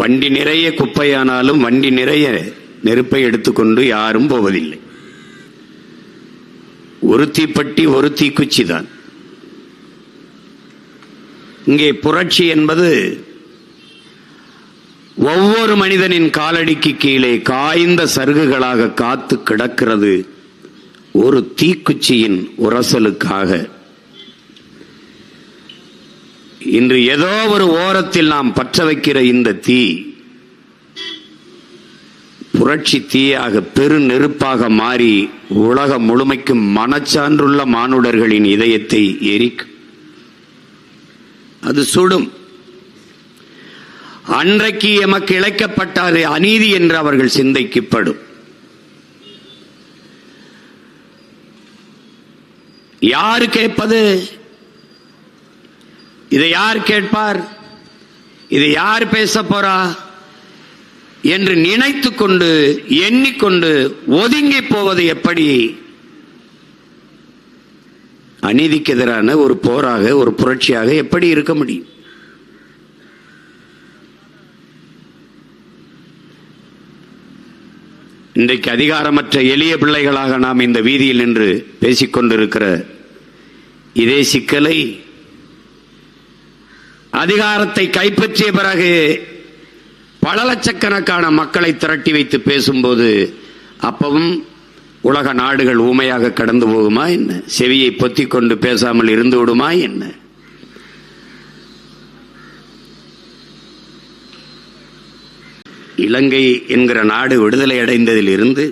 வண்டி நிறைய குப்பையானாலும் வண்டி நிறைய நெருப்பை எடுத்துக்கொண்டு யாரும் போவதில்லை. ஒரு தீப்பட்டி ஒரு தீக்குச்சி தான். இங்கே புரட்சி என்பது ஒவ்வொரு மனிதனின் காலடிக்கு கீழே காய்ந்த சருகுகளாக காத்து கிடக்கிறது ஒரு தீக்குச்சியின் உரசலுக்காக. இன்று ஏதோ ஒரு ஓரத்தில் நாம் பற்ற வைக்கிற இந்த தீ புரட்சி தீயாக பெரு நெருப்பாக மாறி உலகம் முழுமைக்கும் மனச்சான்றுள்ள மானுடர்களின் இதயத்தை எரிக்கும் அது சுடும். அன்றைக்கு எமக்கு இழைக்கப்பட்டாது அநீதி என்று அவர்கள் சிந்தைக்குப்படும். யாரு கேட்பது? இதை யார் கேட்பார்? இதை யார் பேச போறா? என்று நினைத்து கொண்டு எண்ணிக்கொண்டு ஒதுங்கி போவது எப்படி? அநீதிக்கு எதிரான ஒரு போராக ஒரு புரட்சியாக எப்படி இருக்க முடியும்? இன்றைக்கு அதிகாரமற்ற எளிய பிள்ளைகளாக நாம் இந்த வீதியில் நின்று பேசிக்கொண்டிருக்கிற இதே சிக்கலை அதிகாரத்தை கைப்பற்றிய பிறகு பல லட்சக்கணக்கான மக்களை திரட்டி வைத்து பேசும்போது அப்பவும் உலக நாடுகள் ஊமையாக கடந்து போகுமா என்ன? செவியை பொத்தி கொண்டு பேசாமல் இருந்து விடுமா என்ன? இலங்கை என்கிற நாடு விடுதலை அடைந்ததில் இருந்து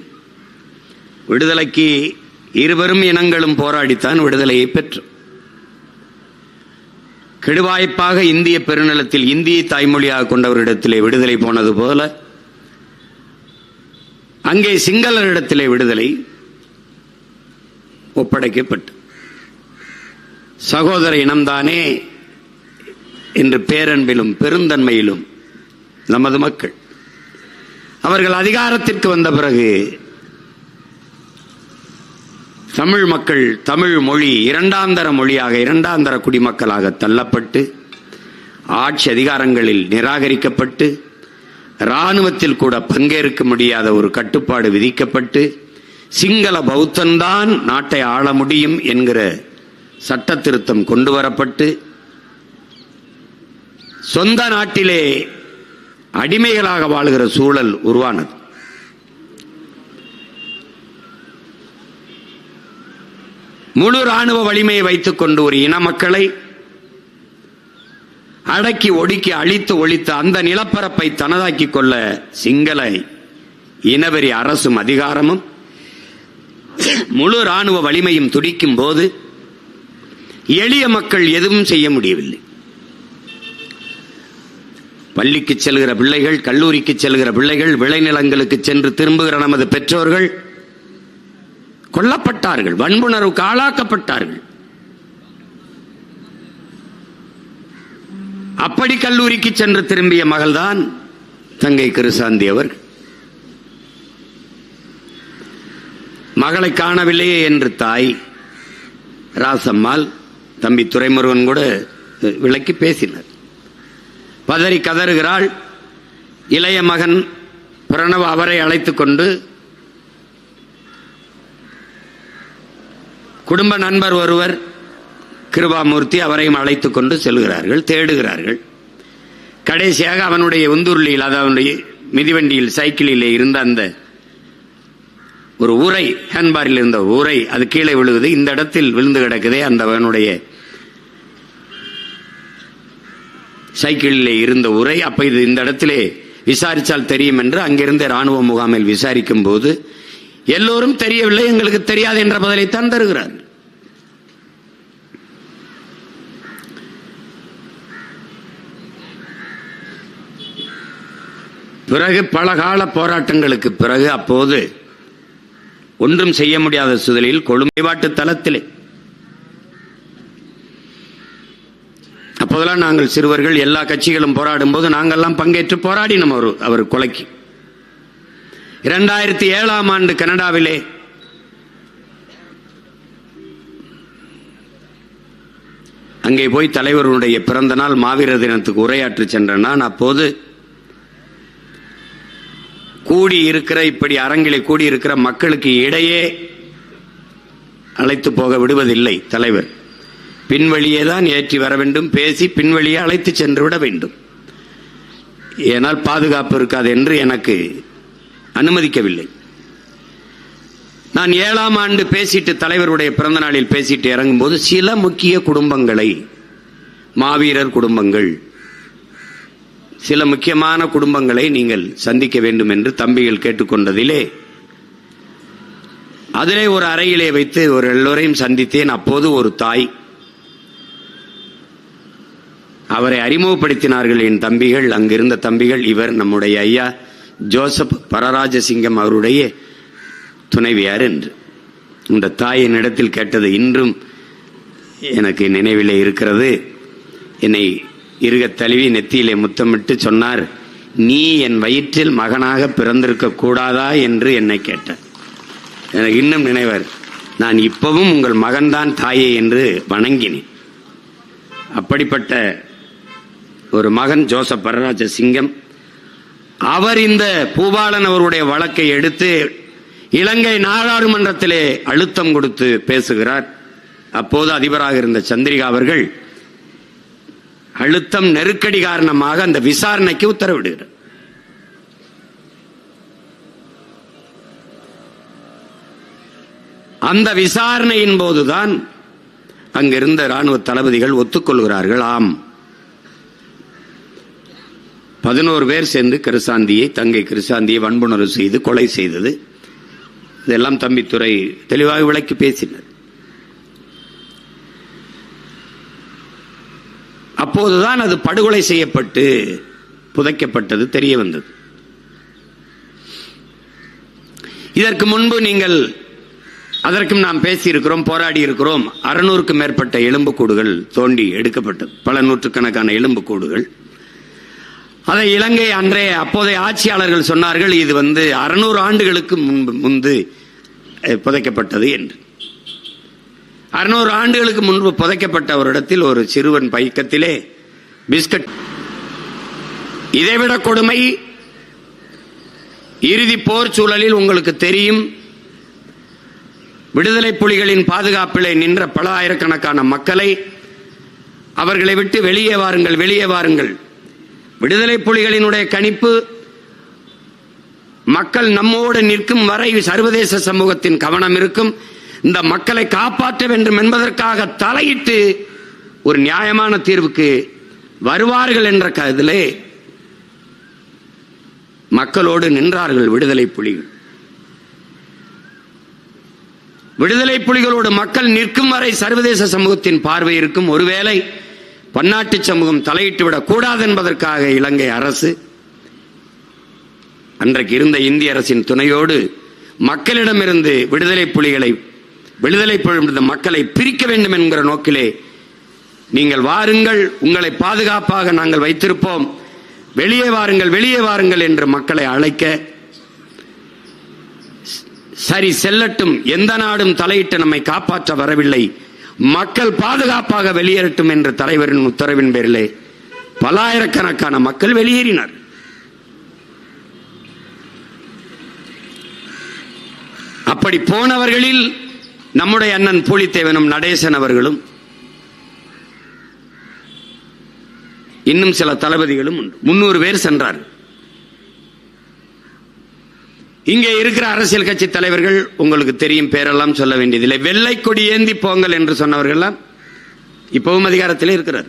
விடுதலைக்கு இருவரும் இனங்களும் போராடித்தான் விடுதலையை பெற்றோம். கெடுவாய்ப்பாக இந்திய பெருநிலத்தில் இந்திய தாய்மொழியாக கொண்டவரிடத்திலே விடுதலை போனது போல அங்கே சிங்களரிடத்திலே விடுதலை ஒப்படைக்கப்பட்டு. சகோதர இனம்தானே என்று பேரன்பிலும் பெருந்தன்மையிலும் நமது மக்கள். அவர்கள் அதிகாரத்திற்கு வந்த பிறகு தமிழ் மக்கள் தமிழ் மொழி இரண்டாந்தர மொழியாக இரண்டாந்தர குடிமக்களாக தள்ளப்பட்டு ஆட்சி அதிகாரங்களில் நிராகரிக்கப்பட்டு இராணுவத்தில் கூட பங்கேற்க முடியாத ஒரு கட்டுப்பாடு விதிக்கப்பட்டு சிங்கள பௌத்தன்தான் நாட்டை ஆள முடியும் என்கிற சட்ட திருத்தம் கொண்டு வரப்பட்டு சொந்த நாட்டிலே அடிமைகளாக வாழ்கிற சூழல் உருவானது. முழு ராணுவ வலிமையை வைத்துக் கொண்டு ஒரு இன மக்களை அடக்கி ஒடுக்கி அழித்து ஒழித்த அந்த நிலப்பரப்பை தனதாக்கிக் கொள்ள சிங்கள இனவெறி அரசும் அதிகாரமும் முழு ராணுவ வலிமையும் துடிக்கும் போது எளிய மக்கள் எதுவும் செய்ய முடியவில்லை. பள்ளிக்கு செல்கிற பிள்ளைகள் கல்லூரிக்கு செல்கிற பிள்ளைகள் விளைநிலங்களுக்கு சென்று திரும்புகிற நமது பெற்றோர்கள் கொல்லப்பட்டார்கள் வன்புணர்வுக்கு ஆளாக்கப்பட்டார்கள் அப்படி கல்லூரிக்கு சென்று திரும்பிய மகள்தான் தங்கை கிருசாந்தி அவர் மகளை காணவில்லையே என்று தாய் ராசம்மாள் தம்பி துரைமுருகன் கூட விளக்கி பேசினார். பதறி கதறுகிறாள் இளைய மகன் பிரணவ அவரை அழைத்துக் கொண்டு குடும்ப நண்பர் ஒருவர் கிருபாமூர்த்தி அவரையும் அழைத்து கொண்டு செல்கிறார்கள் தேடுகிறார்கள். கடைசியாக அவனுடைய உந்துருளியில் அதாவது அவனுடைய மிதிவண்டியில் சைக்கிளிலே இருந்த அந்த ஒரு உரை ஹேண்ட்பாரில் இருந்த உரை அது கீழே விழுகுது. இந்த இடத்தில் விழுந்து கிடக்குதே அந்த அவனுடைய சைக்கிளிலே இருந்த உரை அப்ப இது இந்த இடத்திலே விசாரித்தால் தெரியும் என்று அங்கிருந்த ராணுவ முகாமில் விசாரிக்கும் போது எல்லோரும் தெரியவில்லை எங்களுக்கு தெரியாது என்ற பதிலை தந்தருகிறார். பிறகு பல கால போராட்டங்களுக்கு பிறகு அப்போது ஒன்றும் செய்ய முடியாத சூழலில் கொழுமைப்பாட்டு தளத்திலே அப்போதெல்லாம் நாங்கள் சிறுவர்கள் எல்லா கட்சிகளும் போராடும் போது நாங்கள்லாம் பங்கேற்று போராடினோம் அவர் அவர் கொலைக்கு. இரண்டாயிரத்தி ஏழாம் ஆண்டு கனடாவிலே அங்கே போய் தலைவருடைய பிறந்த நாள் மாவீரர் தினத்துக்கு உரையாற்றி சென்ற நான் அப்போது கூடி இருக்கிற இப்படி அரங்கிலே கூடி இருக்கிற மக்களுக்கு இடையே அழைத்து போக விடுவதில்லை தலைவர். பின்வழியே தான் ஏற்றி வர வேண்டும் பேசி பின்வழியே அழைத்து சென்று விட வேண்டும். ஏனால் பாதுகாப்பு இருக்காது என்று எனக்கு அனுமதிக்கவில்லை. நான் ஏழாம் ஆண்டு பேசிட்டு தலைவருடைய பிறந்த நாளில் பேசிட்டு இறங்கும்போது சில முக்கிய குடும்பங்களை மாவீரர் குடும்பங்கள் சில முக்கியமான குடும்பங்களை நீங்கள் சந்திக்க வேண்டும் என்று தம்பிகள் கேட்டுக்கொண்டதிலே அதிலே ஒரு அறையிலே வைத்து ஒரு எல்லோரையும் சந்தித்தேன். அப்போது ஒரு தாய். அவரை அறிமுகப்படுத்தினார்கள் என் தம்பிகள். அங்கிருந்த தம்பிகள் இவர் நம்முடைய ஐயா ஜோசப் பரராஜசிங்கம் அவருடைய துணைவியார் என்று. இந்த தாய் என்னிடத்தில் கேட்டது இன்றும் எனக்கு நினைவிலே இருக்கிறது. என்னை இருக தழுவி நெத்தியிலே முத்தமிட்டு சொன்னார் நீ என் வயிற்றில் மகனாக பிறந்திருக்க கூடாதா? என்று என்னை கேட்டார். எனக்கு இன்னும் நினைவர் நான் இப்பவும் உங்கள் மகன்தான் தாயே என்று வணங்கினேன். அப்படிப்பட்ட ஒரு மகன் ஜோசப் பரராஜ சிங்கம் அவர் இந்த பூபாலன் அவருடைய வழக்கை எடுத்து இலங்கை நாடாளுமன்றத்திலே அழுத்தம் கொடுத்து பேசுகிறார். அப்போது அதிபராக இருந்த சந்திரிகா அவர்கள் அழுத்தம் நெருக்கடி காரணமாக அந்த விசாரணைக்கு உத்தரவிடுகிறார் அந்த விசாரணையின் போதுதான் அங்கிருந்த ராணுவ தளபதிகள் ஒத்துக்கொள்கிறார்கள். ஆம். பதினோரு பேர் சேர்ந்து கிருசாந்தியை தங்கை கிருசாந்தியை வன்புணர்வு செய்து கொலை செய்தது. இதெல்லாம் தம்பித்துறை தெளிவாக விளக்கி பேசினர். அப்போதுதான் அது படுகொலை செய்யப்பட்டு புதைக்கப்பட்டது தெரிய வந்தது இதற்கு முன்பு நீங்கள் அதற்கும் நாம் பேசியிருக்கிறோம் போராடி இருக்கிறோம் அறுநூறுக்கும் மேற்பட்ட எலும்புக்கூடுகள் தோண்டி எடுக்கப்பட்டது பல நூற்றுக்கணக்கான எலும்புக்கூடுகள். அதை இலங்கை அன்றைய அப்போதைய ஆட்சியாளர்கள் சொன்னார்கள் இது வந்து அறுநூறு ஆண்டுகளுக்கு முன்பு முந்து புதைக்கப்பட்டது என்று. அறுநூறு ஆண்டுகளுக்கு முன்பு புதைக்கப்பட்ட ஒரு இடத்தில் ஒரு சிறுவன் பைக்கத்திலே பிஸ்கட். இதைவிட கொடுமை. இறுதி போர் சூழலில் உங்களுக்கு தெரியும். விடுதலை புலிகளின் பாதுகாப்பிலே நின்ற பல ஆயிரக்கணக்கான மக்களை அவர்களை விட்டு வெளியே வாருங்கள் வெளியே வாருங்கள். விடுதலை புலிகளினுடைய கணிப்பு மக்கள் நம்மோடு நிற்கும் வரை சர்வதேச சமூகத்தின் கவனம் இருக்கும். இந்த மக்களை காப்பாற்ற வேண்டும் என்பதற்காக தலையிட்டு ஒரு நியாயமான தீர்வுக்கு வருவார்கள் என்ற கருதிலே மக்களோடு நின்றார்கள் விடுதலை புலிகள். விடுதலை புலிகளோடு மக்கள் நிற்கும் வரை சர்வதேச சமூகத்தின் பார்வை இருக்கும். ஒருவேளை பன்னாட்டு சமூகம் தலையிட்டு விடக் கூடாது என்பதற்காக இலங்கை அரசு அன்றைக்கு இருந்த இந்திய அரசின் துணையோடு மக்களிடமிருந்து விடுதலை புலிகளை விடுதலை புலிகளிடம் மக்களை பிரிக்க வேண்டும் என்கிற நோக்கிலே நீங்கள் வாருங்கள் உங்களை பாதுகாப்பாக நாங்கள் வைத்திருப்போம். வெளியே வாருங்கள் வெளியே வாருங்கள் என்று மக்களை அழைக்க சரி செல்லட்டும். எந்த நாடும் தலையிட்டு நம்மை காப்பாற்ற வரவில்லை. மக்கள் பாதுகாப்பாக வெளியேறட்டும் என்ற தலைவரின் உத்தரவின் பேரிலே பல்லாயிரக்கணக்கான மக்கள் வெளியேறினர். அப்படி போனவர்களில் நம்முடைய அண்ணன் பூலித்தேவனும் நடேசன் அவர்களும் இன்னும் சில தளபதிகளும் உண்டு. முன்னூறு பேர் சென்றார். இங்கே இருக்கிற அரசியல் கட்சி தலைவர்கள் உங்களுக்கு தெரியும் பேரெல்லாம் சொல்ல வேண்டியதில்லை. வெள்ளை கொடி ஏந்தி போங்கள் என்று சொன்னவர்கள்லாம் இப்பவும் அதிகாரத்தில் இருக்கிறார்.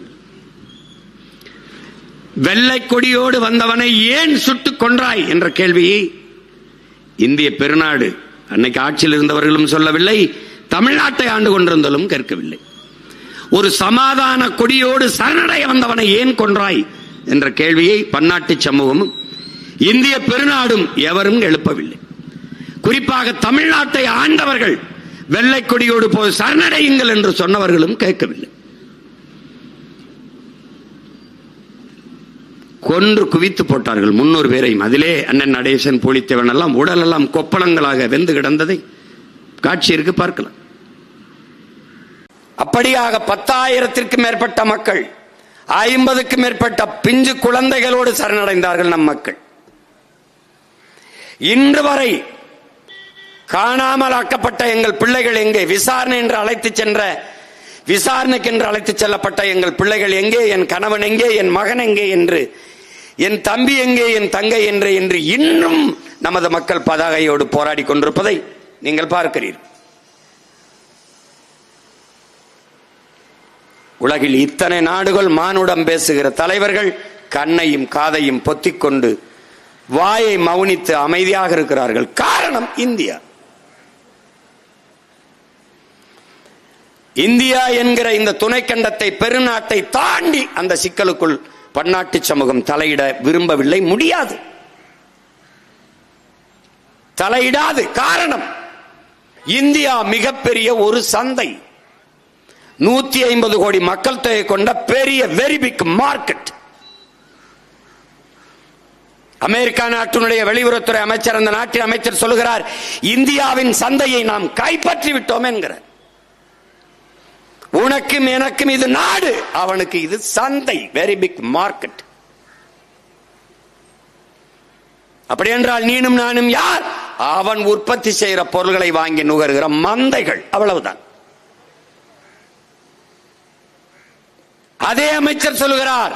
வெள்ளை கொடியோடு வந்தவனை ஏன் சுட்டுக் கொன்றாய் என்ற கேள்வியை இந்திய பெருநாடு அன்னைக்கு ஆட்சியில் இருந்தவர்களும் சொல்லவில்லை தமிழ்நாட்டை ஆண்டு கொண்டிருந்தாலும் கேட்கவில்லை. ஒரு சமாதான கொடியோடு சரணடைய வந்தவனை ஏன் கொன்றாய்? என்ற கேள்வியை பன்னாட்டு சமூகமும் இந்திய பெருநாடும் எவரும் எழுப்பவில்லை. குறிப்பாக தமிழ்நாட்டை ஆண்டவர்கள் வெள்ளை கொடியோடு போய் சரணடையுங்கள் என்று சொன்னவர்களும் கேட்கவில்லை. கொன்று குவித்து போட்டார்கள் முன்னூறு பேரையும். அதிலே அண்ணன் நடேசன் போலித்தேவன் எல்லாம் உடல் எல்லாம் கொப்பளங்களாக வெந்து கிடந்ததை காட்சி இருக்கு பார்க்கலாம். அப்படியாக பத்தாயிரத்திற்கும் மேற்பட்ட மக்கள் ஐம்பதுக்கும் மேற்பட்ட பிஞ்சு குழந்தைகளோடு சரணடைந்தார்கள் நம் மக்கள். இன்று வரை காணாமல் ஆக்கப்பட்ட எங்கள் பிள்ளைகள் எங்கே? விசாரணை என்று அழைத்து சென்ற விசாரணைக்கு என்று அழைத்து செல்லப்பட்ட எங்கள் பிள்ளைகள் எங்கே? என் கணவன் எங்கே? என் மகன் எங்கே? என்று என் தம்பி எங்கே? என் தங்கை என்று என்று இன்னும் நமது மக்கள் பதாகையோடு போராடி கொண்டிருப்பதை நீங்கள் பார்க்கிறீர்கள். உலகில் இத்தனை நாடுகள் மானுடம் பேசுகிற தலைவர்கள் கண்ணையும் காதையும் பொத்திக்கொண்டு வாயை மௌனித்து அமைதியாக இருக்கிறார்கள். காரணம் இந்தியா. இந்தியா என்கிற இந்த துணைக்கண்டத்தை பெருநாட்டை தாண்டி அந்த சிக்கலுக்குள் பன்னாட்டு சமூகம் தலையிட விரும்பவில்லை. முடியாது. தலையிடாது. காரணம் இந்தியா மிகப்பெரிய ஒரு சந்தை. நூத்தி ஐம்பது கோடி மக்கள் தொகை கொண்ட பெரிய வெரி பிக் மார்க்கெட் அமெரிக்கா நாட்டினுடைய வெளியுறவுத்துறை அமைச்சர் அந்த நாட்டின் அமைச்சர் சொல்லுகிறார் இந்தியாவின் சந்தையை நாம் கைப்பற்றி விட்டோம் என்கிறார். உனக்கும் எனக்கும் இது நாடு. அவனுக்கு இது சந்தை வெரி பிக் மார்க்கெட் அப்படி என்றால் நீனும் நானும் யார்? அவன் உற்பத்தி செய்கிற பொருள்களை வாங்கி நுகர்கிற மந்தைகள் அவ்வளவுதான். அதே அமைச்சர் சொல்லுகிறார்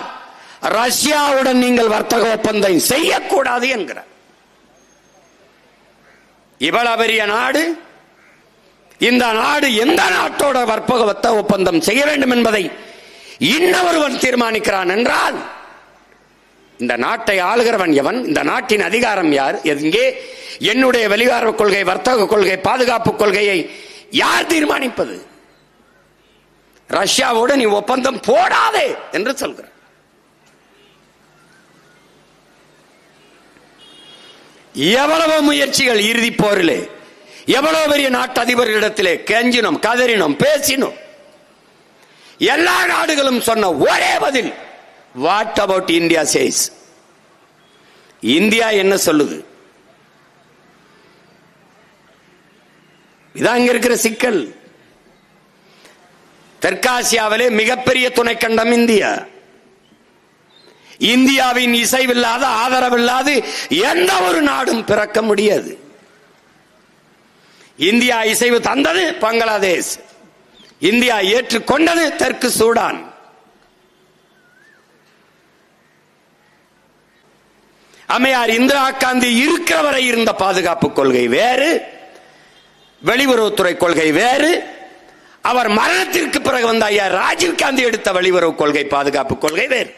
ரஷ்யாவுடன் நீங்கள் வர்த்தக ஒப்பந்தம் செய்யக்கூடாது என்கிறார். இவ்வளவு பெரிய நாடு இந்த நாடு எந்த நாட்டோட வர்த்தக வர்த்தக ஒப்பந்தம் செய்ய வேண்டும் என்பதை இன்னொருவன் தீர்மானிக்கிறான் என்றால் இந்த நாட்டை ஆளுகிறவன் எவன் இந்த நாட்டின் அதிகாரம் யார் எங்கே என்னுடைய வெளிவார கொள்கை வர்த்தக கொள்கை பாதுகாப்பு கொள்கையை யார் தீர்மானிப்பது? ரஷ்யாவோடு நீ ஒப்பந்தம் போடாதே என்று சொல்கிறார். எவ்வளவு முயற்சிகள் இறுதி போரிலே எவ்வளவு பெரிய நாட்டு அதிபர்களிடத்திலே கெஞ்சினோம் கதறினோம் பேசினோம். எல்லா நாடுகளும் சொன்ன ஒரே பதில் what about India says India என்ன சொல்லுது? இதான் இங்க இருக்கிற சிக்கல். தெற்காசியாவிலே மிகப்பெரிய துணைக்கண்டம் இந்தியா. இந்தியாவின் இசைவில்லாத ஆதரவில்லாது எந்த ஒரு நாடும் பிறக்க முடியாது. இந்தியா இசைவு தந்தது பங்களாதேஷ். இந்தியா ஏற்றுக்கொண்டது தெற்கு சூடான். அம்மையார் இந்திரா காந்தி இருக்கிற வரை இருந்த பாதுகாப்பு கொள்கை வேறு வெளியுறவுத்துறை கொள்கை வேறு அவர் மரணத்திற்கு பிறகு வந்த ஐயா ராஜீவ் காந்தி எடுத்த வெளியுறவு கொள்கை பாதுகாப்பு கொள்கை வேறு.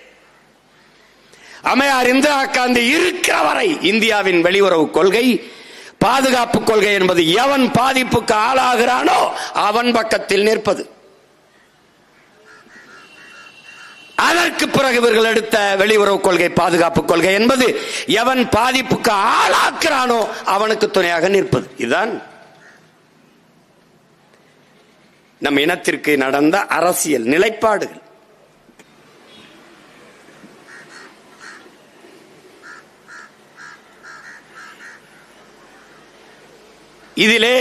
அம்மையார் இந்திரா காந்தி இருக்கிற வரை இந்தியாவின் வெளியுறவு கொள்கை பாதுகாப்பு கொள்கை என்பது எவன் பாதிப்புக்கு ஆளாகிறானோ அவன் பக்கத்தில் நிற்பது. அதற்கு பிறகு இவர்கள் எடுத்த வெளியுறவு கொள்கை பாதுகாப்பு கொள்கை என்பது எவன் பாதிப்புக்கு ஆளாக்குறானோ அவனுக்கு துணையாக நிற்பது. இதுதான் நம் இனத்திற்கு நடந்த அரசியல் நிலைப்பாடுகள். இதிலே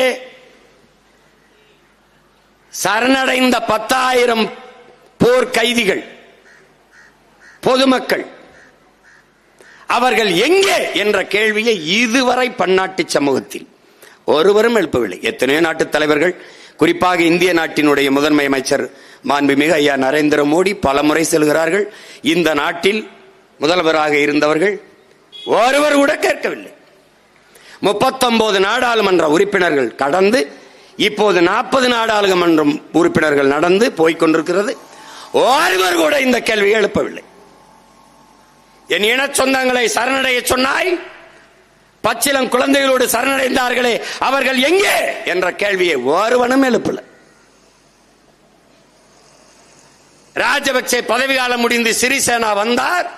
சரணடைந்த பத்தாயிரம் போர் கைதிகள் பொதுமக்கள் அவர்கள் எங்கே என்ற கேள்வியை இதுவரை பன்னாட்டு சமூகத்தில் ஒருவரும் எழுப்பவில்லை. எத்தனையோ நாட்டு தலைவர்கள் குறிப்பாக இந்திய நாட்டினுடைய முதன்மை அமைச்சர் மாண்புமிகு ஐயா நரேந்திர மோடி பல முறை செல்கிறார்கள். இந்த நாட்டில் முதல்வராக இருந்தவர்கள் ஒருவர் கூட கேட்கவில்லை. முப்பத்தொன்பது நாடாளுமன்ற உறுப்பினர்கள் கடந்து இப்போது நாற்பது நாடாளுமன்ற உறுப்பினர்கள் நடந்து போய்கொண்டிருக்கிறது ஒருவர் கூட இந்த கேள்வியை எழுப்பவில்லை. என் இன சொந்தங்களை சரணடைய சொன்னாய் பச்சிலம் குழந்தைகளோடு சரணடைந்தார்களே அவர்கள் எங்கே? என்ற கேள்வியை ஒருவனும் எழுப்பல. ராஜபக்சே பதவி காலம் முடிந்து சிறிசேனா வந்தார்.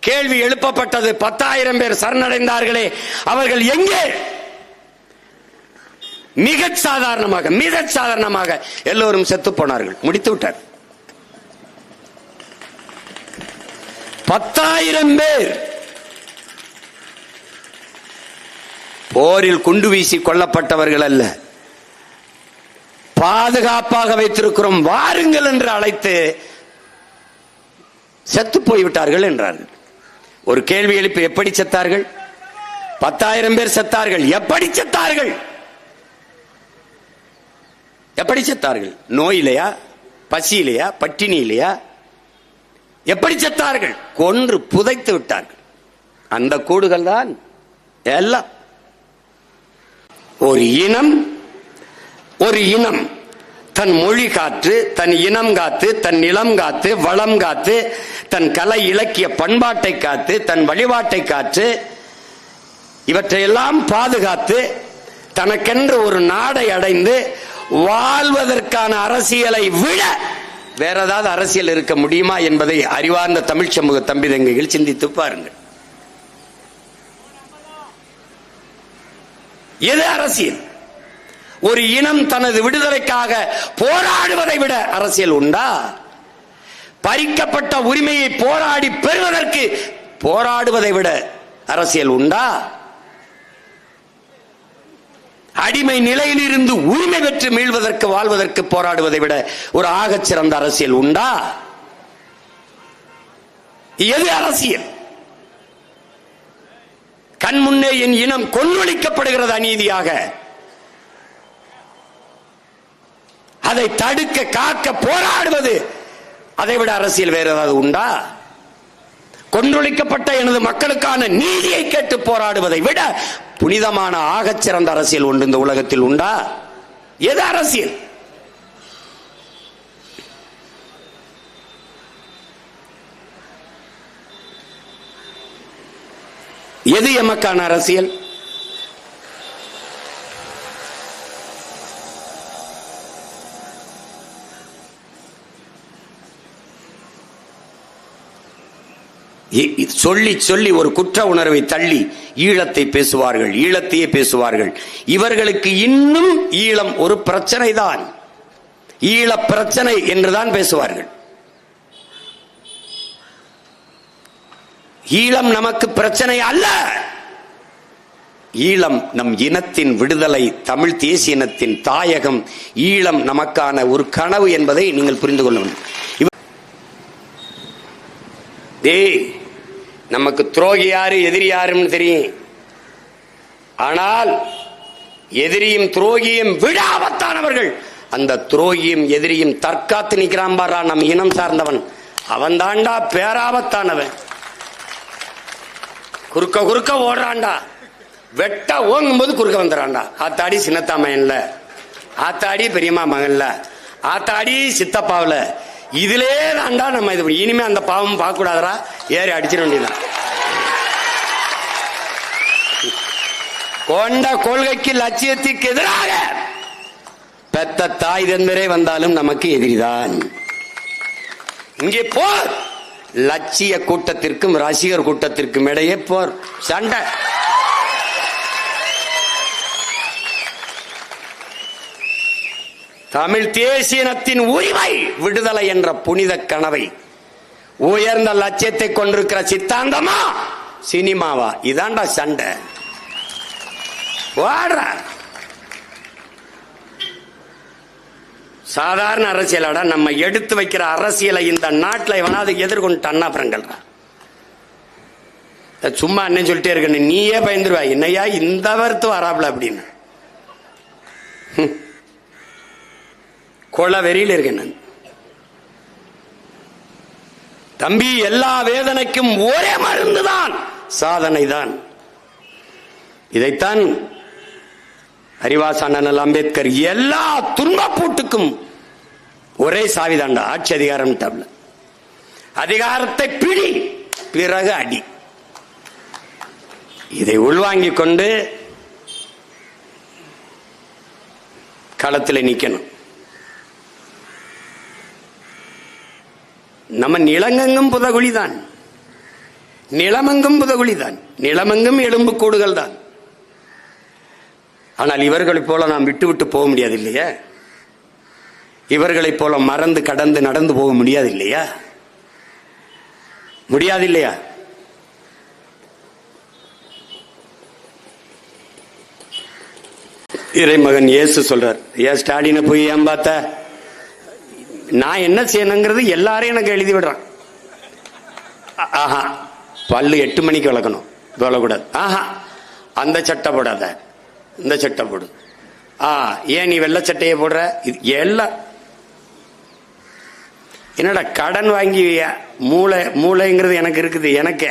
கேள்வி எழுப்பப்பட்டது பத்தாயிரம் பேர் சரணடைந்தார்களே அவர்கள் எங்கே? மிக சாதாரணமாக மிக சாதாரணமாக எல்லோரும் செத்து போனார்கள் முடித்து விட்டார் பத்தாயிரம் பேர் போரில் குண்டு வீசி கொல்லப்பட்டவர்கள் அல்ல. பாதுகாப்பாக வைத்திருக்கிறோம் வாருங்கள் என்று அழைத்து செத்து போய்விட்டார்கள் என்றார்கள். ஒரு கேள்வி எழுப்பி எப்படி செத்தார்கள்? பத்தாயிரம் பேர் செத்தார்கள். எப்படி செத்தார்கள்? எப்படி செத்தார்கள்? நோயிலையா? பசியிலையா? பட்டினியிலையா? எப்படி செத்தார்கள்? கொன்று புதைத்து விட்டார்கள். அந்த கூடுகள் தான் எல்லாம். ஒரு இனம் ஒரு இனம். தன் மொழி காத்து தன் இனம் காத்து தன் நிலம் காத்து வளம் காத்து தன் கலை இலக்கிய பண்பாட்டை காத்து தன் வழிபாட்டை காத்து இவற்றையெல்லாம் பாதுகாத்து தனக்கென்று ஒரு நாடை அடைந்து வாழ்வதற்கான அரசியலை விட வேற ஏதாவது அரசியல் இருக்க முடியுமா என்பதை அறிவார்ந்த தமிழ் சமூக தம்பி தங்கைகள் சிந்தித்து பாருங்கள். எது அரசியல்? ஒரு இனம் தனது விடுதலைக்காக போராடுவதை விட அரசியல் உண்டா? பறிக்கப்பட்ட உரிமையை போராடி பெறுவதற்கு போராடுவதை விட அரசியல் உண்டா? அடிமை நிலையில் இருந்து உரிமை பெற்று மீள்வதற்கு வாழ்வதற்கு போராடுவதை விட ஒரு ஆகச் சிறந்த அரசியல் உண்டா? எது அரசியல்? கண் முன்னே என் இனம் கொன்னொழிக்கப்படுகிறது அநீதியாக அதை தடுக்க காக்க போராடுவது அதை விட அரசியல் வேற ஏதாவது உண்டா? கொன்றொழிக்கப்பட்ட எனது மக்களுக்கான நீதியை கேட்டு போராடுவதை விட புனிதமான ஆகச் சிறந்த அரசியல் ஒன்று இந்த உலகத்தில் உண்டா? எது அரசியல்? எது எமக்கான அரசியல்? சொல்லி சொல்லி ஒரு குற்ற உணர்வை தள்ளி ஈழத்தை பேசுவார்கள் ஈழத்தையே பேசுவார்கள். இவர்களுக்கு இன்னும் ஈழம் ஒரு பிரச்சனை தான் ஈழ பிரச்சனை என்றுதான் பேசுவார்கள். ஈழம் நமக்கு பிரச்சனை அல்ல. ஈழம் நம் இனத்தின் விடுதலை தமிழ் தேசிய இனத்தின் தாயகம் ஈழம் நமக்கான ஒரு கனவு என்பதை நீங்கள் புரிந்து கொள்ள வேண்டும். இவ- நமக்கு துரோகி யாரு எதிரி யாருன்னு தெரியும். ஆனால் எதிரியும் துரோகியும் விட ஆபத்தானவர்கள் அந்த துரோகியும் எதிரியும் தற்காத்து நிற்கிறான் பாரா நம் இனம் சார்ந்தவன். அவன் தாண்டா பேராபத்தானவன். குறுக்க குறுக்க ஓடுறான்டா. வெட்ட ஓங்கும் போது குறுக்க வந்துடுறான்டா. ஆத்தாடி சின்னத்தாமையன்ல ஆத்தாடி பெரியம்மா மகன்ல. ஆத்தாடி சித்தப்பாவில். இதிலே தாண்டா நம்ம இது இனிமே அந்த பாவம் பார்க்க கூடாதரா ஏறி அடிச்சிட வேண்டியதான் கொண்ட கொள்கைக்கு லட்சியத்திற்கு எதிராக பெத்த தாய் தந்தரே வந்தாலும் நமக்கு எதிரிதான். இங்கே போர் லட்சிய கூட்டத்திற்கும் ரசிகர் கூட்டத்திற்கும் இடையே போர். சண்டை. தமிழ் தேசியனத்தின் உரிமை விடுதலை என்ற புனித கனவை. உயர்ந்த லட்சியத்தை கொண்டிருக்கிற சித்தாந்தமா? சினிமாவா? இதாண்டா சண்டை. ஓடுற சாதாரண அரசியலாடா நம்ம எடுத்து வைக்கிற அரசியலை இந்த நாட்டில் எவனாவது எதிர்கொண்டுட்டான்னா அப்புறங்கள்றா சும்மா என்ன சொல்லிட்டே இருக்கணும் நீயே பயந்துருவா. என்னையா இந்த வருத்து வராப்ல அப்படின்னு. கொலை வெறியில் இருக்கேன் தம்பி எல்லா வேதனைக்கும் ஒரே மருந்துதான். சாதனை தான் இதைத்தான் அறிவாசானல் அம்பேத்கர் எல்லா துன்பப்பூட்டுக்கும் ஒரே சாவிதாண்டா. ஆட்சி அதிகாரம் டப்ல அதிகாரத்தை பிடி பிறகு அடி. இதை உள்வாங்கிக் கொண்டு களத்தில் நிற்கணும் நம்ம நிலங்கெங்கும் புதகுழிதான். நிலமெங்கும் புதகுழிதான். நிலமெங்கும் எலும்பு கூடுகள் தான் ஆனால் இவர்களைப் போல நாம் விட்டுவிட்டு போக முடியாது இல்லையா இவர்களைப் போல மறந்து கடந்து நடந்து போக முடியாது இல்லையா முடியாது இல்லையா இறைமகன் இயேசு சொல்றார் ஏன் ஸ்டாலினை போய் ஏன் பார்த்த? நான் என்ன செய்யணுங்கிறது எல்லாரையும் எனக்கு எழுதி விடுறான். ஆஹா பல்லு எட்டு மணிக்கு விளக்கணும் விளக்கூடாது ஆஹா அந்த சட்டை போடாத. இந்த சட்டை போடு. ஆ ஏன் நீ வெள்ளை சட்டையை போடுற? இது எல்லாம் என்னடா கடன் வாங்கி மூளை மூளைங்கிறது எனக்கு இருக்குது எனக்கு.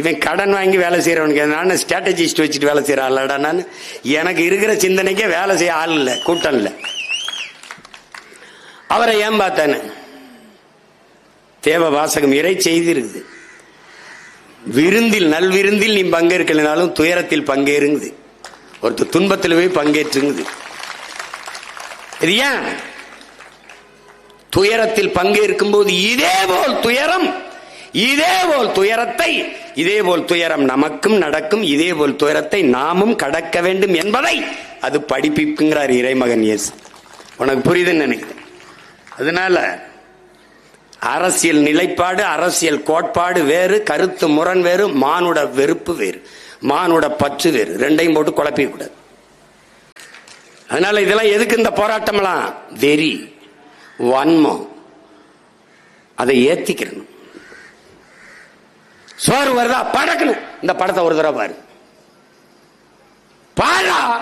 இவன் கடன் வாங்கி வேலை செய்கிறவனுக்கு நான் ஸ்ட்ராட்டஜிஸ்ட் வச்சுட்டு வேலை செய்கிற ஆளடா நான். எனக்கு இருக்கிற சிந்தனைக்கே வேலை செய்ய ஆள் இல்லை கூட்டம் இல்லை. அவரை ஏன் பார்த்தானு? தேவ வாசகம் இறை செய்தி இருக்குது. விருந்தில் நல்விருந்தில் நீ பங்கேற்கலனாலும் துயரத்தில் பங்கேறுங்குது. ஒருத்தர் துன்பத்தில் போய் பங்கேற்றுங்குது. இது ஏன்? துயரத்தில் பங்கேற்கும் போது இதே போல் துயரம் இதே போல் துயரத்தை இதே போல் துயரம் நமக்கும் நடக்கும் இதே போல் துயரத்தை நாமும் கடக்க வேண்டும் என்பதை அது படிப்பிக்குங்கிறார் இறைமகன் இயேசு. உனக்கு புரியுதுன்னு நினைக்கிறேன். அதனால அரசியல் நிலைப்பாடு அரசியல் கோட்பாடு வேறு கருத்து முரண் வேறு மானுட வெறுப்பு வேறு. மானோட பற்று வேறு. ரெண்டையும் போட்டு குழப்பிக்க கூடாது. அதனால இதெல்லாம் எதுக்கு இந்த போராட்டம்லாம் வெறி வன்மம். அதை ஏத்திக்கிறணும். சோறு வருதா? படக்கணும் இந்த படத்தை ஒரு தடவை பாரு. பாரா!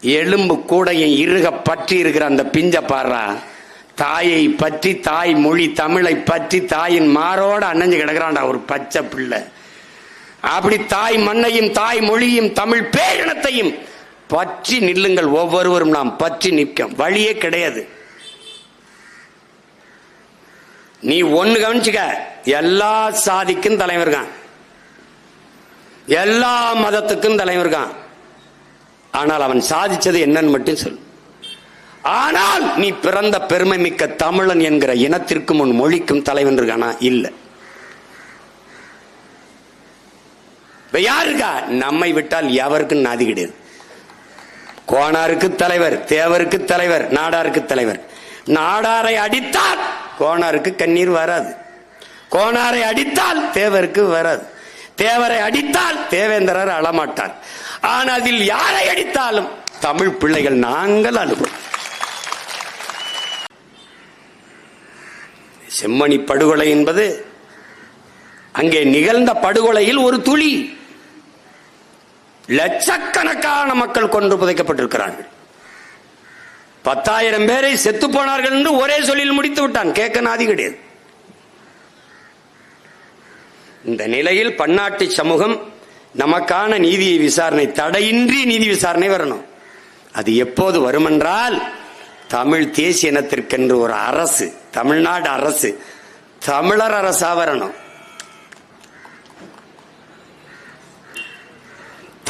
எலும்பு கூடையும் இருக பற்றி இருக்கிற அந்த பிஞ்ச பாரா தாயை பற்றி தாய் மொழி தமிழை பற்றி தாயின் மாரோட அணைஞ்சு கிடக்குறான்டா ஒரு பச்சை பிள்ளை. அப்படி தாய் மண்ணையும் தாய் மொழியும் தமிழ் பேரினத்தையும் பற்றி நில்லுங்கள். ஒவ்வொருவரும் நாம் பற்றி நிற்கும் வழியே கிடையாது. நீ ஒன்னு கவனிச்சுக்க. எல்லா சாதிக்கும் தலைவர் எல்லா மதத்துக்கும் தலைவர் ஆனால் அவன் சாதிச்சது என்னன்னு மட்டும் சொல் ஆனால் நீ பிறந்த பெருமை மிக்க தமிழன் என்கிற இனத்திற்கும் உன் மொழிக்கும் தலைவன் இருக்கானா? இல்லை இப்ப யாருக்கா நம்மை விட்டால் எவருக்கும் நாதி கிடையாது. கோணாருக்கு தலைவர் தேவருக்கு தலைவர் நாடாருக்கு தலைவர். நாடாரை அடித்தால் கோணாருக்கு கண்ணீர் வராது. கோணாரை அடித்தால் தேவருக்கு வராது. தேவரை அடித்தால் தேவேந்திரர் அழமாட்டார். ஆனால் அதில் யாரை அடித்தாலும் தமிழ் பிள்ளைகள் நாங்கள் அழுவோம் செம்மணி படுகொலை என்பது அங்கே நிகழ்ந்த படுகொலையில் ஒரு துளி. லட்சக்கணக்கான மக்கள் கொன்று புதைக்கப்பட்டிருக்கிறார்கள். பத்தாயிரம் பேரை செத்து போனார்கள் என்று ஒரே சொல்லில் முடித்து விட்டான். கேட்க நாதி கிடையாது. இந்த நிலையில் பன்னாட்டு சமூகம் நமக்கான நீதி விசாரணை தடையின்றி நீதி விசாரணை வரணும். அது எப்போது வருமென்றால் தமிழ் தேசிய இனத்திற்கென்று ஒரு அரசு தமிழ்நாடு அரசு தமிழர் அரசா வரணும்.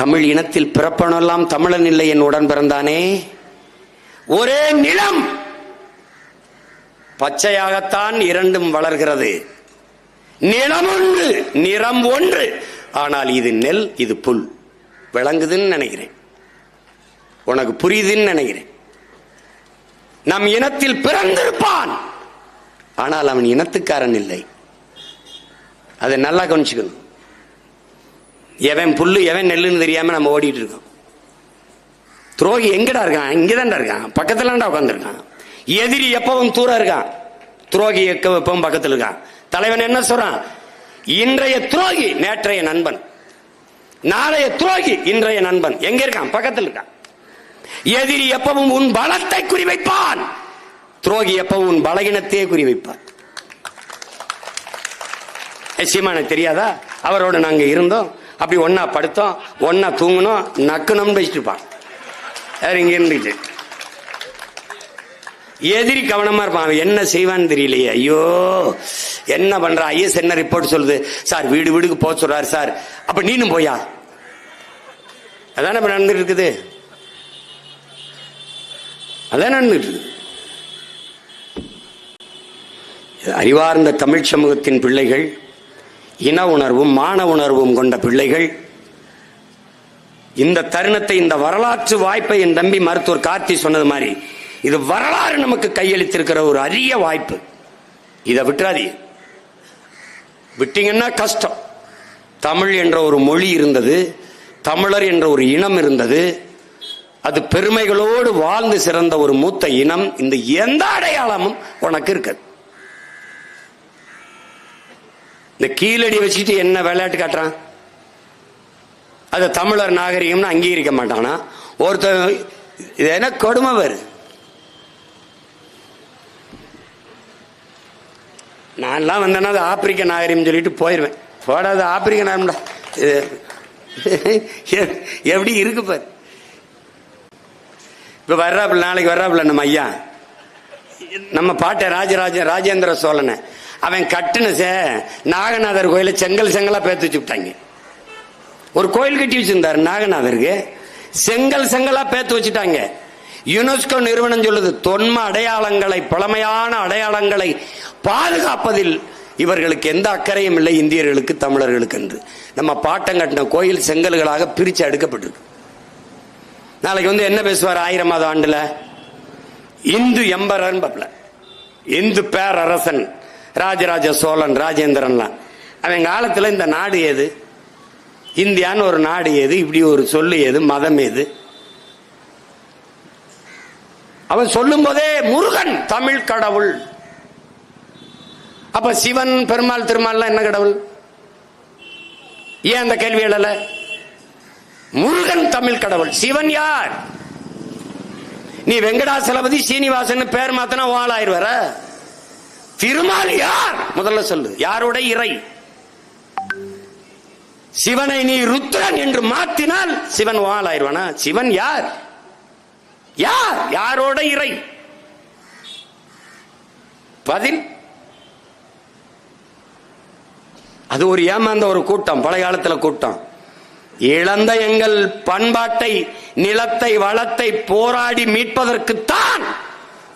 தமிழ் இனத்தில் பிறப்பனெல்லாம் தமிழன் இல்லை என் உடன் பிறந்தானே? ஒரே நிலம்! பச்சையாகத்தான் இரண்டும் வளர்கிறது. நிலம் ஒன்று நிறம் ஒன்று. ஆனால் இது நெல் இது புல். விளங்குதுன்னு நினைக்கிறேன். உனக்கு புரியுதுன்னு நினைக்கிறேன். நம் இனத்தில் பிறந்திருப்பான். ஆனால் அவன் இனத்துக்காரன் இல்லை. அதை நல்லா கவனிச்சுக்கணும். எவன் புல்லு எவன் நெல்லுன்னு தெரியாம நம்ம ஓடிட்டு இருக்கோம். துரோகி எங்கடா இருக்கான்? இங்கதான்டா இருக்கான். பக்கத்துலடா உட்காந்துருக்கான் எதிரி எப்பவும் தூரம் இருக்கான். துரோகி எப்பவும் பக்கத்தில் இருக்கான். தலைவன் என்ன சொல்றான்? இன்றைய துரோகி நேற்றைய நண்பன். நாளைய துரோகி இன்றைய நண்பன். எங்க இருக்கான்? பக்கத்தில் இருக்கான். எதிரி எப்பவும் உன் பலத்தை குறிவைப்பான். துரோகி எப்பவும் உன் பலகினத்தையே குறிவைப்பான். எனக்கு தெரியாதா? அவரோட நாங்க இருந்தோம். அப்படி ஒன்னா படுத்தோம் ஒன்னா தூங்கணும் நக்கணும்னு வச்சுட்டு இருப்பான். யார் இங்க இருந்துச்சு எதிரி கவனமா இருப்பான். அவன் என்ன செய்வான்னு தெரியலையே. ஐயோ என்ன பண்ற ஐஎஸ் என்ன ரிப்போர்ட் சொல்லுது? சார் வீடு வீடுக்கு போக சொல்றாரு சார். அப்ப நீனும் போயா? அதான இப்ப நடந்துட்டு இருக்குது. அதான் நடந்துட்டு இருக்குது. அறிவார்ந்த தமிழ் சமூகத்தின் பிள்ளைகள் இன உணர்வும் மான உணர்வும் கொண்ட பிள்ளைகள் இந்த தருணத்தை இந்த வரலாற்று வாய்ப்பை என் தம்பி மருத்துவர் கார்த்தி சொன்னது மாதிரி இது வரலாறு நமக்கு கையளித்திருக்கிற ஒரு அரிய வாய்ப்பு. இதை விட்டுறாதீங்க விட்டீங்கன்னா கஷ்டம். தமிழ் என்ற ஒரு மொழி இருந்தது தமிழர் என்ற ஒரு இனம் இருந்தது அது பெருமைகளோடு வாழ்ந்து சிறந்த ஒரு மூத்த இனம் இந்த எந்த அடையாளமும் உனக்கு இருக்குது. இந்த கீழடி வச்சுட்டு என்ன விளையாட்டு காட்டுறான்? அது தமிழர் நாகரிகம்னு அங்கீகரிக்க மாட்டானா? ஒருத்தர் இது என்ன கொடுமை வரு நான்லாம் வந்தேன்னா அது ஆப்பிரிக்க நாகரிகம் சொல்லிட்டு போயிடுவேன் போடாத ஆப்பிரிக்க நாகரிகம்டா. எப்படி இருக்கு பாரு. இப்ப வர்றாப்புல நாளைக்கு வர்றாப்புல நம்ம ஐயா. நம்ம பாட்டை ராஜராஜ ராஜேந்திர சோழனை. அவன் கட்டுன சே நாகநாதர் கோயில செங்கல் செங்கலா பேத்து வச்சுட்டாங்க ஒரு கோயில் கட்டி வச்சிருந்தாரு நாகநாதருக்கு. செங்கல் செங்கலா பேத்து வச்சுட்டாங்க. யுனெஸ்கோ நிறுவனம் சொல்லுது தொன்ம அடையாளங்களை பழமையான அடையாளங்களை பாதுகாப்பதில் இவர்களுக்கு எந்த அக்கறையும் இல்லை இந்தியர்களுக்கு தமிழர்களுக்கு என்று. நம்ம பாட்டம் கட்டின கோயில் செங்கல்களாக பிரிச்சு அடுக்கப்பட்டிருக்கு நாளைக்கு வந்து என்ன பேசுவார் ஆயிரமாவது ஆண்டுல? இந்து எம்பரன் பப்ல இந்து பேரரசன். ராஜராஜ சோழன் ராஜேந்திரன்லாம். அவன் காலத்தில் இந்த நாடு எது? இந்தியான்னு ஒரு நாடு எது? இப்படி ஒரு சொல்லு எது? மதம் எது? அவன் சொல்லும் போதே முருகன் தமிழ் கடவுள். அப்ப சிவன் பெருமாள் திருமால்லாம் என்ன கடவுள்? ஏன் அந்த கேள்வி எழல? முருகன் தமிழ் கடவுள். சிவன் யார்? நீ வெங்கடாசலபதி சீனிவாசன் பேர் மாத்தனா வாழாயிருவர திருமால் யார்? முதல்ல சொல்லு. யாரோட இறை? சிவனை நீ ருத்ரன் என்று மாத்தினால் சிவன் வாழாயிருவானா சிவன் யார்? யார்? யாரோட இறை? பதில்? அது ஒரு ஏமாந்த ஒரு கூட்டம் பழைய காலத்துல கூட்டம். இழந்த எங்கள் பண்பாட்டை நிலத்தை வளத்தை போராடி மீட்பதற்குத்தான்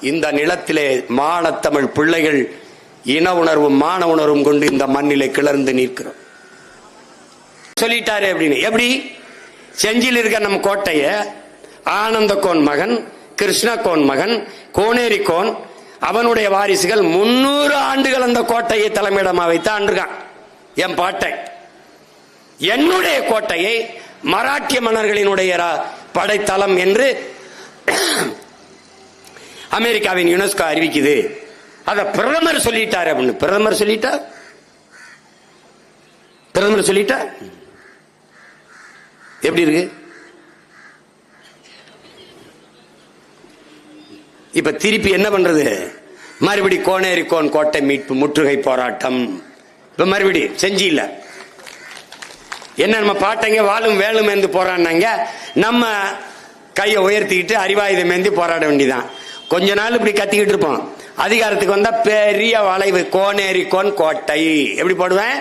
இந்த நிலத்திலே மானத்தமிழ் பிள்ளைகள் இன உணர்வும் மான உணர்வும் கொண்டு இந்த மண்ணிலே கிளர்ந்து நிற்கிறோம். சொல்லிட்டாரு அப்படின்னு. எப்படி? செஞ்சியில் இருக்க நம்ம கோட்டைய ஆனந்தகோன் மகன் கிருஷ்ணகோன் மகன் கோனேரிக்கோன் அவனுடைய வாரிசுகள் முன்னூறு ஆண்டுகள் அந்த கோட்டையை தலைமையிடமா வைத்து ஆண்டிருக்கான் என் பாட்டை. என்னுடைய கோட்டையை மராட்டிய மன்னர்களினுடைய ரா- படைத்தளம் என்று அமெரிக்காவின் யுனெஸ்கோ அறிவிக்குது. அதை பிரதமர் சொல்லிட்டார் அப்படின்னு. பிரதமர் சொல்லிட்டார் பிரதமர் சொல்லிட்டா? எப்படி இருக்கு? இப்ப திருப்பி என்ன பண்றது? மறுபடி கோனேரி கோன் கோட்டை மீட்பு முற்றுகை போராட்டம். இப்ப மறுபடி செஞ்சியில. என்ன நம்ம பாட்டங்க வாழும் வேலும் என்று போராடினாங்க. நம்ம கையை உயர்த்திக்கிட்டு அறிவாயுதம் ஏந்தி போராட வேண்டிதான். கொஞ்ச நாள் இப்படி கத்திக்கிட்டு இருப்போம். அதிகாரத்துக்கு வந்தா பெரிய வளைவு கோனேரி கோன் கோட்டை. எப்படி போடுவேன்?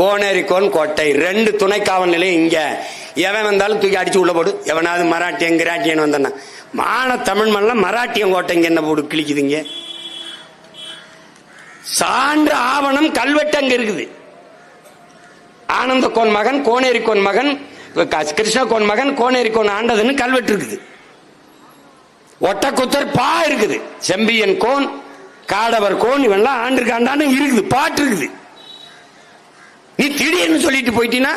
கோனேரி கோன் கோட்டை. ரெண்டு துணை காவல் நிலையம் இங்க. எவன் வந்தாலும் தூக்கி அடிச்சு உள்ள போடு. எவனாவது மராட்டியன் கிராட்டியன் வந்தானா மான தமிழ் மண்ணில் மராட்டியன் கோட்டைங்க என்ன போடு கிழிக்குதுங்க சான்று ஆவணம் கல்வெட்டு அங்க இருக்குது. ஆனந்த கோன் மகன் கோனேரி கோன் மகன் கிருஷ்ண கோன் மகன் கோனேரி கோன் ஆண்டதுன்னு கல்வெட்டு இருக்குது. ஒட்டக்குத்தர் பா இருக்குது. செம்பியன் கோன் காடவர் கோன் இவெல்லாம் ஆண்டிருக்காண்டான்னு இருக்குது பாட்டு இருக்குது நீ திடீர்னு சொல்லிட்டு போயிட்டீனா?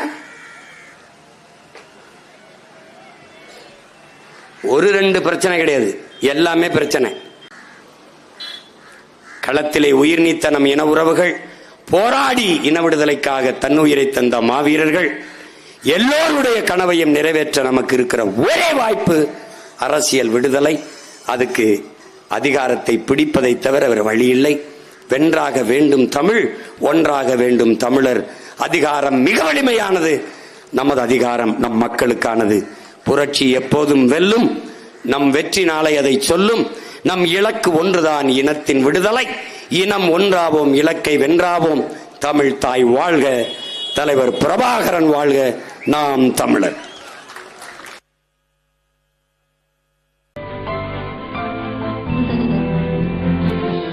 ஒரு ரெண்டு பிரச்சனை கிடையாது. எல்லாமே பிரச்சனை. களத்திலே உயிர் நீத்த நம் இன உறவுகள் போராடி இன விடுதலைக்காக தன்னுயிரை தந்த மாவீரர்கள் எல்லோருடைய கனவையும் நிறைவேற்ற நமக்கு இருக்கிற ஒரே வாய்ப்பு அரசியல் விடுதலை. அதுக்கு அதிகாரத்தை பிடிப்பதை தவிர வேறு வழி இல்லை. வென்றாக வேண்டும் தமிழ் ஒன்றாக வேண்டும் தமிழர். அதிகாரம் மிக வலிமையானது. நமது அதிகாரம் நம் மக்களுக்கானது. புரட்சி எப்போதும் வெல்லும். நம் வெற்றி நாளை அதை சொல்லும். நம் இலக்கு ஒன்றுதான் இனத்தின் விடுதலை. இனம் ஒன்றாவோம் இலக்கை வென்றாவோம். தமிழ் தாய் வாழ்க. தலைவர் பிரபாகரன் வாழ்க. நாம் தமிழர்.